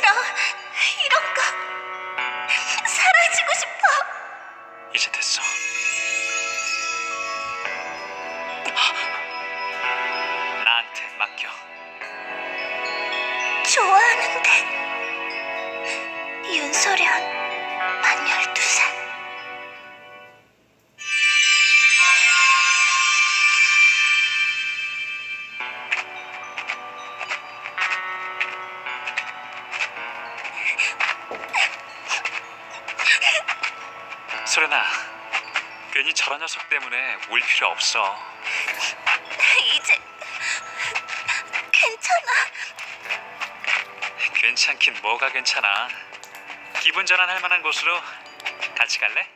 싫어. 녀석 때문에 울 필요 없어. 이제 괜찮아 괜찮긴 뭐가 괜찮아. 기분 전환할 만한 곳으로 같이 갈래?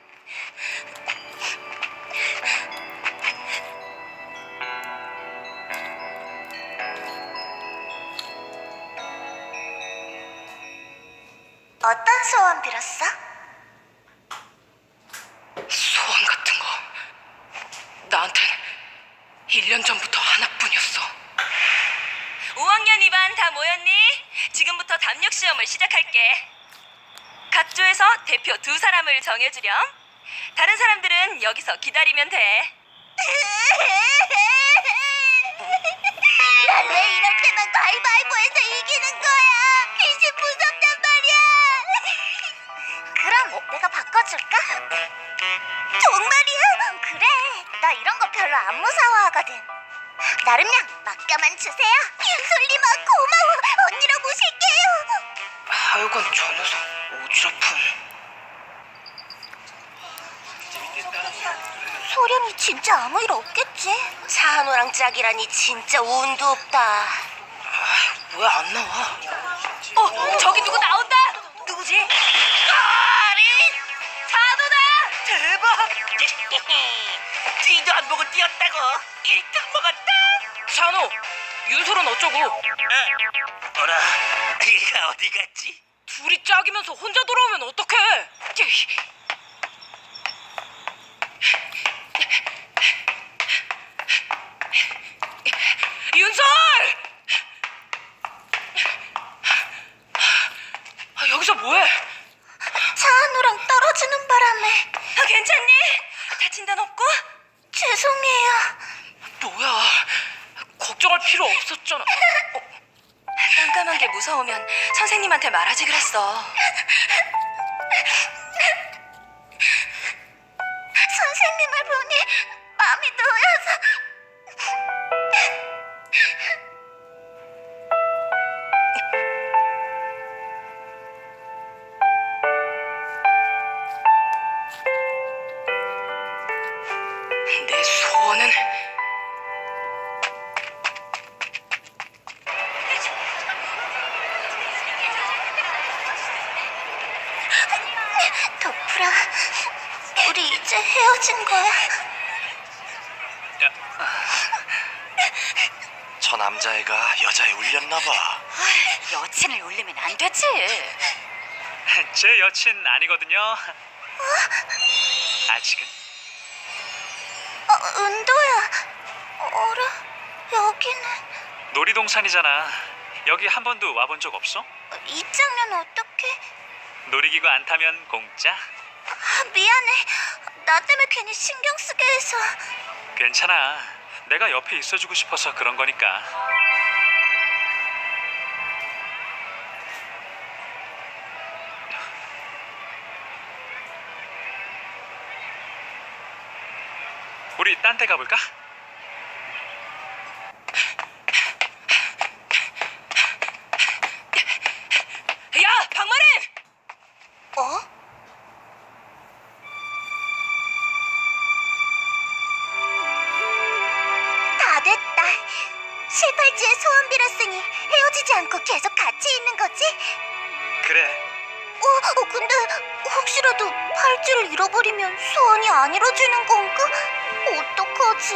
어떤 소원 빌었어? 소원 같은 거 나한텐 1년 전부터 하나뿐이었어 5학년 2반 다 모였니? 지금부터 담력 시험을 시작할게. 각 조에서 대표 두 사람을 정해주렴. 다른 사람들은 여기서 기다리면 돼. 난 왜 이럴 때만 가위바위보에서 이기는 거야? 귀신 무섭단 말이야. 그럼 내가 바꿔줄까? 정말이야? 그래. 나 이런 거 별로 안 무서워하거든. 나름냥 맡겨만 주세요. 윤솔님아 고마워. 언니랑 모실게요. 하여간 저 녀석 오지랖은 소련이 진짜 아무 일 없겠지? 사한호랑 짝이라니 진짜 운도 없다. 왜안 나와 어, 저기 누구 나온다. 누구지? 아리 찬호다. 대박 뒤도 안 보고 뛰었다고 1등 먹었다 찬호 윤솔은 어쩌고 어라, 얘가 어디 갔지? 둘이 짝이면서 혼자 돌아오면 어떡해 윤솔 아, 여기서 뭐해 차한호랑 떨어지는 바람에 아, 괜찮니? 다친 데는 없고? 죄송해요. 뭐야 걱정할 필요 없었잖아 깜깜한 게 무서우면 선생님한테 말하지 그랬어. 남자애가 여자애 울렸나 봐. 여친을 울리면 안 되지. 제 여친 아니거든요. 아직은 어, 은도야. 어라, 여기는 놀이동산이잖아. 여기 한 번도 와본 적 없어? 입장료 어떻게? 놀이기구 안 타면 공짜? 아, 미안해. 나 때문에 괜히 신경 쓰게 해서. 괜찮아. 내가 옆에 있어주고 싶어서 그런 거니까. 우리 딴 데 가볼까? 야, 박마린! 어? 다 됐다. 실팔찌에 소원 빌었으니 헤어지지 않고 계속 같이 있는 거지? 그래. 어, 어, 근데 혹시라도 팔찌를 잃어버리면 소원이 안 이루어지는 건가? 어떡하지?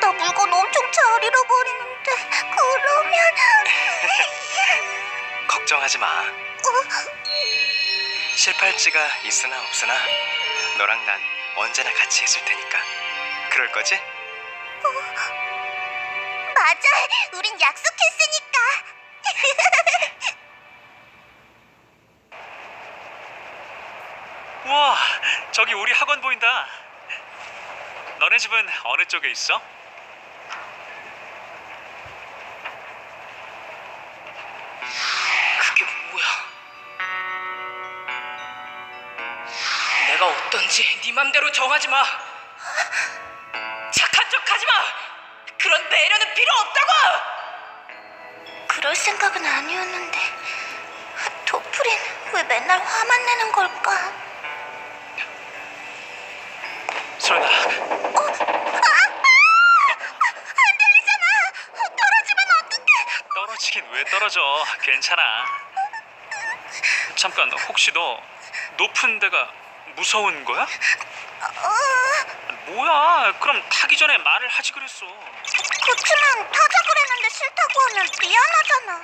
나 물건 엄청 잘 잃어버리는데 그러면... 걱정하지 마. 어? 실팔찌가 있으나 없으나 너랑 난 언제나 같이 있을 테니까. 그럴 거지? 어? 맞아, 우린 약속했으니까. 우와, 저기 우리 학원 보인다. 너네 집은 어느 쪽에 있어? 그게 뭐야? 내가 어떤지 네 맘대로 정하지 마. 착한 척 하지 마. 그런 배려는 필요 없다고. 그럴 생각은 아니었는데 도플인 왜 맨날 화만 내는 걸까? 소연아, 떨어지면 어떡해? 떨어지긴 왜 떨어져? 괜찮아. 잠깐, 혹시 너 높은 데가 무서운 거야? 뭐야? 그럼 타기 전에 말을 하지 그랬어. 그치만 타자 그랬는데 싫다고 하면 미안하잖아.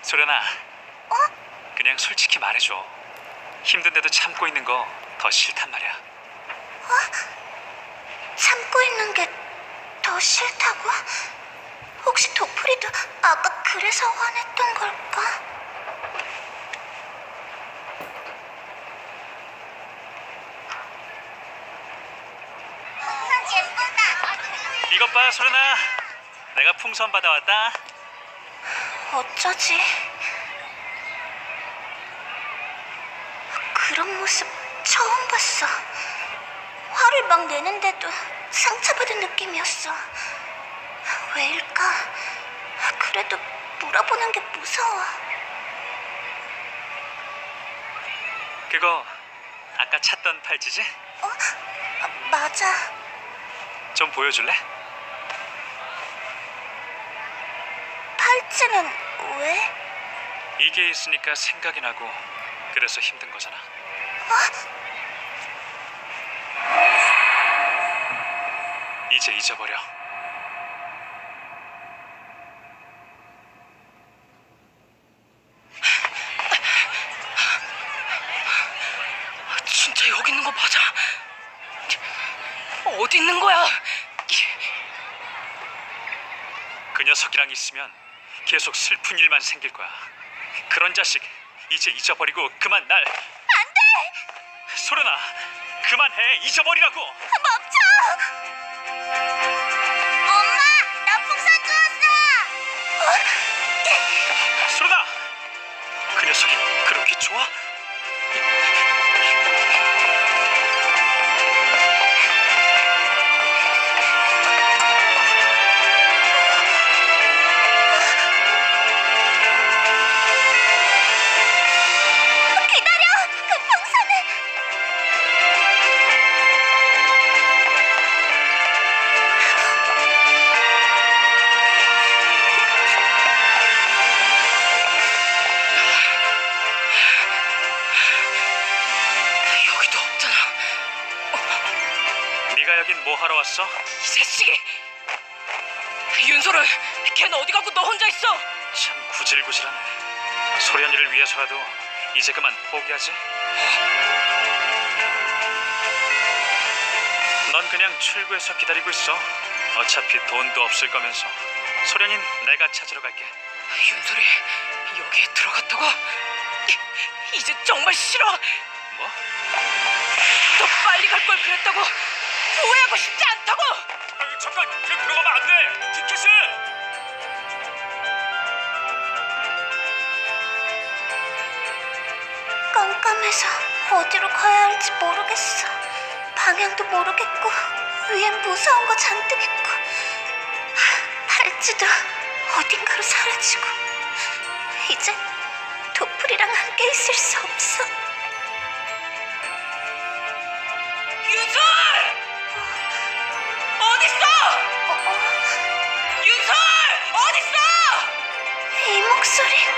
소연아, 그냥 솔직히 말해줘. 힘든데도 참고 있는 거 더 싫단 말이야. 참고 있는 게 더 싫다고? 혹시 도플이도 아까 그래서 화냈던 걸까? 이것 봐, 소연아. 내가 풍선 받아왔다. 어쩌지? 그런 모습 처음 봤어. 화를 막 내는데도 상처받은 느낌이었어. 왜일까? 그래도 물어보는 게 무서워. 그거 아까 찾던 팔찌지? 어? 아, 맞아. 좀 보여줄래? 팔찌는 왜? 이게 있으니까 생각이 나고 그래서 힘든 거잖아. 이제 잊어버려. 진짜 여기 있는 거 맞아? 어디 있는 거야? 그 녀석이랑 있으면 계속 슬픈 일만 생길 거야. 그런 자식 이제 잊어버리고 그만 날. 안 돼. 소련아, 그만해 잊어버리라고. 멈춰! 엄마, 나 풍선 주웠어! 소련아, 그 녀석이 그렇게 좋아? 하러 왔어? 이 자식이. 윤솔은 걔는 어디 가고 너 혼자 있어? 참 구질구질하네. 소련이를 위해서라도 이제 그만 포기하지. 넌 그냥 출구에서 기다리고 있어. 어차피 돈도 없을 거면서. 소련인 내가 찾으러 갈게. 윤솔이 여기에 들어갔다고? 이제 정말 싫어. 뭐? 더 빨리 갈 걸 그랬다고. 후회하고 싶지 않다고. 아유, 잠깐, 그냥 들어가면 안 돼. 티켓을. 깜깜해서 어디로 가야 할지 모르겠어. 방향도 모르겠고 위엔 무서운 거 잔뜩 있고 하, 팔찌도 어딘가로 사라지고 이제 도플이랑 함께 있을 수 없어. sorry.